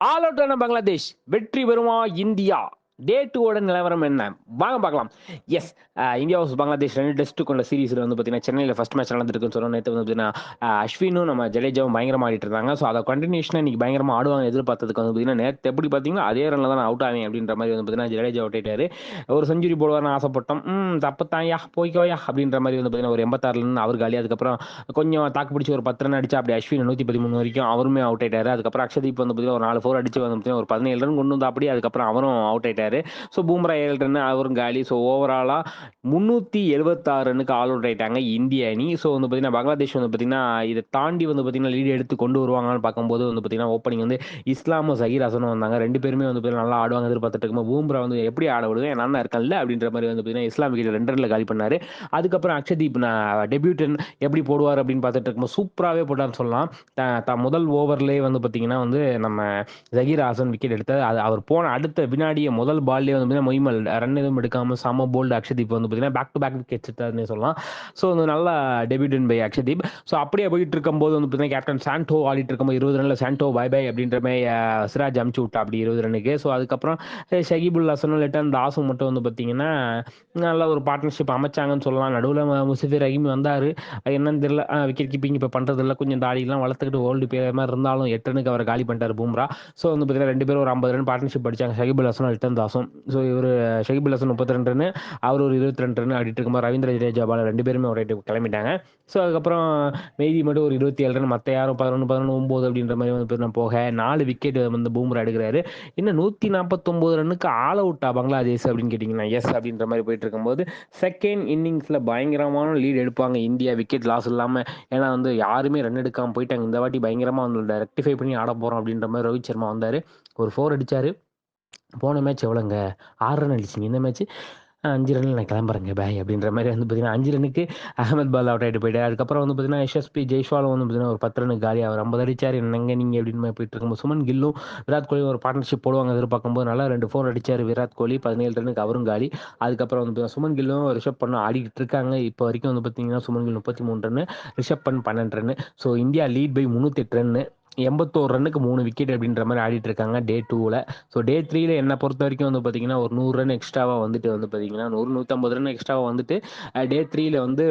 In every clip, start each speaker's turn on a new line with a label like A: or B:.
A: All out அவுட்டான Bangladesh. வெற்றி பெறுமா India? டே டூவோட நிலவரம் என்ன? வாங்க பார்க்கலாம். எஸ் இந்தியா வர்ஸ் பங்களாதேஷ் ரெண்டு டெஸ்ட் கொண்ட சீரிஸில் வந்து பார்த்தீங்கன்னா சென்னையில் ஃபஸ்ட் மேட்ச் நடந்திருக்குன்னு சொன்னோம். நேற்று வந்து பார்த்தீங்கன்னா அஸ்வினும் நம்ம ஜடேஜாவும் பயங்கரமாக ஆடிட்டு இருந்தாங்க. ஸோ அதை கண்டினியூஷனாக இன்னைக்கு பயங்கரமாக ஆடுவாங்க எதிர்பார்த்ததுக்கு வந்து பார்த்தீங்கன்னா நேற்று எப்படி பார்த்தீங்கன்னா அதே ரனில் தான் அவுட் ஆவேன் அப்படின்ற மாதிரி வந்து பார்த்தீங்கன்னா ஜடேஜா விட்டுட்டாரு ஒரு செஞ்சுரி போடுவார்னு ஆசைப்பட்டோம். ம் தப்பத்தாயா போய்க்கோயா அப்படின்ற மாதிரி வந்து பார்த்தீங்கன்னா ஒரு எண்பத்தாறுலேருந்து அவர் காலி. அதுக்கப்புறம் கொஞ்சம் தாக்கு பிடிச்சி ஒரு பத்து ரன் அடிச்சு அப்படி அஸ்வின் நூற்றி பதிமூணு வரைக்கும் அவருமே அவுட் ஆயிட்டாரு. அதுக்கப்புறம் அக்ஷதீப் வந்து பார்த்தீங்கன்னா ஒரு நாலு ஃபோர் அடிச்சு வந்து பார்த்தீங்கன்னா ஒரு பதினேழு ரன் கொண்டு வந்து அப்படி அதுக்கப்புறம் அவரும் அவுட் ஆயிட்டாரு. ஸோ பூம்ரா ஏழு ரன் அவரும் காலி. ஸோ ஓவராலாக முந்நூற்றி எழுபத்தாறு ரன்னுக்கு ஆல் அவுட் ஆயிட்டாங்க இந்திய அணி. ஸோ வந்து பார்த்தீங்கன்னா பங்களாதேஷ் வந்து பார்த்தீங்கன்னா இதை தாண்டி வந்து பார்த்தீங்கன்னா லீடு எடுத்து கொண்டு வருவாங்கன்னு பார்க்கும்போது வந்து பார்த்தீங்கன்னா ஓப்பனிங் வந்து இஸ்லாமும் சஹீர் ஹசனும் வந்தாங்க. ரெண்டு பேருமே வந்து பார்த்தீங்கன்னா நல்லா ஆடுவாங்க எதிர்பார்த்துட்டு இருக்கும்போது பூம்ரா வந்து எப்படி ஆட விடுவேன்? நான் தான் இருக்கேன்ல அப்படின்ற மாதிரி வந்து பார்த்தீங்கன்னா இஸ்லாம் விக்கெட் ரெண்டு ரனில் காலி பண்ணாரு. அதுக்கப்புறம் அக்ஷதீப் நான் டெபியூட்டன் எப்படி போடுவார் அப்படின்னு பார்த்துட்டு இருக்கும்போது சூப்பராகவே போட்டான்னு சொல்லலாம். த- முதல் ஓவர்லேயே வந்து பார்த்தீங்கன்னா வந்து நம்ம ஜகீர் ஹாசன் விக்கெட் எடுத்தார். அது அவர் போன அடுத்த வினாடியை முதல் பால்லேயே வந்து பார்த்தீங்கன்னா மொய்மல் ரன் எதுவும் எடுக்காமல் சம போல்டு அக்ஷதீப் வந்து பார்த்தீங்கன்னா பேக் டு பேக் விக்கெட் எடுத்தாருன்னே சொல்லலாம். ஸோ வந்து நல்லா டெபியூட்டன் பை அக்ஷதீப் ஸோ அப்படியே போயிட்டு இருக்கும்போது வந்து பார்த்தீங்கன்னா கேப்டன் சாண்டோ ஆடிட்டு இருக்கும்போது இருபது ரன்ல சாண்டோ பை பை அப்படின்ற மாதிரி சிராஜ் அமுச்சு விட்டா அப்படி இருபது ரனுக்கு ஸோ அதுக்கப்புறம் ஷகிபுல் ஹசனும் அந்த தாஸும் மட்டும் வந்து பார்த்தீங்கன்னா நல்ல ஒரு பார்ட்னர்ஷிப் அமைச்சாங்கன்னு சொல்லலாம். நடுவில் முசஃபிர் ரஹீம் வந்தார். என்னன்னு தெரியல. விக்கெட் கீப்பிங் இப்போ பண்ணுறது இல்லை கொஞ்சம் தாடியெல்லாம் வளர்த்துக்கிட்டு ஓல்டு பேர் மாதிரி இருந்தாலும் எட்டு ரனுக்கு அவர் காலி பண்ணிட்டார் பூம்ரா. ஸோ வந்து பார்த்தீங்கன்னா ரெண்டு பேரும் ஒரு ஐம்பது ரன் பார்ட்னர்ஷிப் அடிச்சாங்க. ஷகிபுல் ஹசனும் லிட்டன் ஹாசன் ஸோ இவர் ஷகிபுல் ஹசன் முப்பத்தி ரெண்டு ரன் அவர் ஒரு இருபத்தி ரெண்டு ரன் ஆடிட்டு இருக்கும்போது ரவீந்திர ஜடேஜா பாலர் ரெண்டு பேருமே ஒரே கிளம்பிட்டாங்க. ஸோ அதுக்கப்புறம் மெய்தி மட்டும் ஒரு இருபத்தி ஏழு ரன் மற்ற யாரும் பதினொன்று பதினொன்று ஒம்பது அப்படின்ற மாதிரி வந்து நான் போக நாலு விக்கெட் வந்து பூம்ரா எடுக்கிறாரு இன்னும் நூற்றி நாற்பத்தொம்போது ரன்னுக்கு ஆல் அவுட்டா பங்களாதேஷ் அப்படின்னு கேட்டிங்கன்னா எஸ் அப்படின்ற மாதிரி போயிட்டு இருக்கும்போது செகண்ட் இன்னிங்ஸில் பயங்கரமான லீட் எடுப்பாங்க. இந்தியா விக்கெட் லாஸ் இல்லாமல் ஏன்னா வந்து யாருமே ரன் எடுக்காமல் போயிட்டாங்க. இந்த வாட்டி பயங்கரமாக வந்து ரெக்டிஃபை பண்ணி ஆட போகிறோம் அப்படின்ற மாதிரி ரோஹித் சர்மா வந்தார். ஒரு ஃபோர் அடித்தார் போன மேட்ச் எவ்வளோங்க ஆறு ரன் அடிச்சிங்க. இந்த மேட்ச் அஞ்சு ரன்னில் நான் கிளம்புறேங்க பாய் அப்படின்ற மாதிரி வந்து பார்த்தீங்கன்னா அஞ்சு ரன்னுக்கு அகமது பால் அவுட் ஆகிட்டு போயிட்டு அதுக்கப்புறம் வந்து பார்த்தீங்கன்னா எஸ்எஸ்பி ஜெய்ஸ்வாலும் வந்து பார்த்தீங்கன்னா ஒரு பத்து ரனுக்கு காலி அவர் ஐம்பது அடிச்சார் என்னங்க நீங்கள் அப்படின்னு போயிட்டு இருக்கும்போது சுமன் கில்லும் விராட் கோலி ஒரு பார்ட்னர்ஷிப் போடுவாங்க எதிர்பார்க்கும்போது நல்லா ரெண்டு ஃபோர் அடிச்சார் விராட் கோலி. பதினேழு ரனுக்கு அவரும் காலி. அதுக்கப்புறம் வந்து பார்த்தீங்கன்னா சுமன் கில்லும் ரிஷப் பண்ண ஆடிக்கிட்டு இருக்காங்க. இப்போ வரைக்கும் வந்து பார்த்தீங்கன்னா சுமன் கில் முப்பத்தி மூணு ரன் ரிஷப் பண் பன்னெண்டு run so India lead by முந்நூற்றி ரன்னு. எண்பத்தோரு ரன்னுக்கு மூணு விக்கெட் அப்படின்ற மாதிரி ஆடிட்டு இருக்காங்க டே டூவில் ஸோ டே த்ரீல என்னை பொறுத்த வரைக்கும் வந்து பார்த்தீங்கன்னா ஒரு நூறு ரன் எக்ஸ்ட்ராவாக வந்துட்டு வந்து பார்த்தீங்கன்னா நூறு நூற்றம்பது ரன் எக்ஸ்ட்ராவாக வந்துட்டு டே த்ரீல வந்து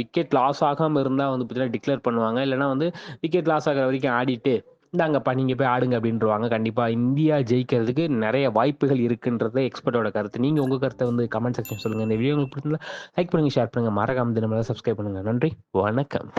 A: விக்கெட் லாஸ் ஆகாமல் இருந்தால் வந்து பார்த்தீங்கன்னா டிக்ளேர் பண்ணுவாங்க. இல்லைனா வந்து விக்கெட் லாஸ் ஆகிற வரைக்கும் ஆடிட்டு இந்தாங்கப்பா நீங்கள் போய் ஆடுங்க அப்படின்றவாங்க. கண்டிப்பாக இந்தியா ஜெயிக்கிறதுக்கு நிறைய வாய்ப்புகள் இருக்குன்றது எக்ஸ்பர்ட்டோட கருத்து. நீங்கள் உங்கள் கருத்தை வந்து கமெண்ட் செக்ஷன் சொல்லுங்கள் இந்த வீடியோ உங்களுக்கு பிடிச்சிருந்தா லைக் பண்ணுங்கள் ஷேர் பண்ணுங்கள் மறக்காம தினமெல்லாம் சப்ஸ்கிரைப் பண்ணுங்கள் நன்றி. வணக்கம்.